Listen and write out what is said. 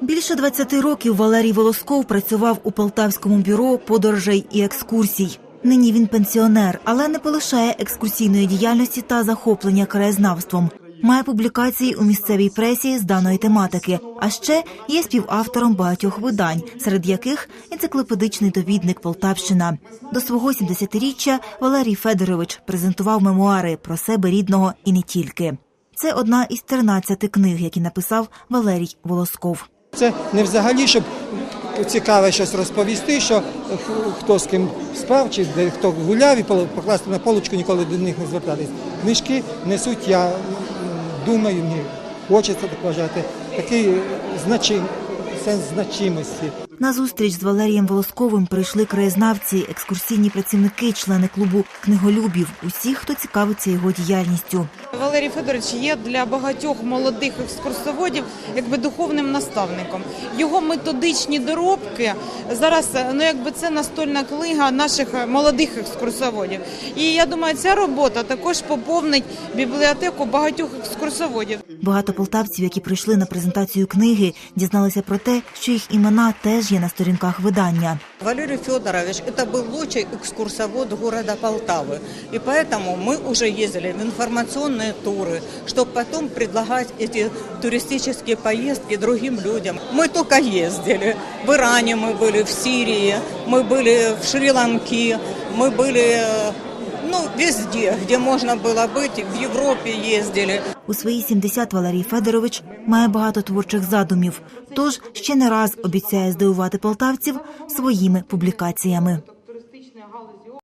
Більше 20 років Валерій Волосков працював у Полтавському бюро подорожей і екскурсій. Нині він пенсіонер, але не полишає екскурсійної діяльності та захоплення краєзнавством. Має публікації у місцевій пресі з даної тематики, а ще є співавтором багатьох видань, серед яких енциклопедичний довідник Полтавщина. До свого 70-річчя Валерій Федорович презентував мемуари про себе рідного і не тільки. Це одна із 13 книг, які написав Валерій Волосков. Це не взагалі, щоб цікаве щось розповісти, що хто з ким спав, чи де хто гуляв і покласти на полочку, ніколи до них не звертатись. Книжки несуть, я думаю, мені хочеться так вважати, такий значим, сенс значимості. На зустріч з Валерієм Волосковим прийшли краєзнавці, екскурсійні працівники, члени клубу книголюбів, усі, хто цікавиться його діяльністю. Валерій Федорович є для багатьох молодих екскурсоводів якби духовним наставником. Його методичні доробки зараз ну якби це настольна книга наших молодих екскурсоводів. І я думаю, ця робота також поповнить бібліотеку багатьох екскурсоводів. Багато полтавців, які прийшли на презентацію книги, дізналися про те, що їх імена теж є на сторінках видання. Валерий Федорович – это был лучший экскурсовод города Полтавы. И поэтому мы уже ездили в информационные туры, чтобы потом предлагать эти туристические поездки другим людям. Мы только ездили. В Иране мы были, в Сирии, мы были в Шри-Ланке, мы были э, ну, везде, где можна було бути, В Європі їздили. У свої 70 Валерій Федорович має багато творчих задумів, тож ще не раз обіцяє здивувати полтавців своїми публікаціями.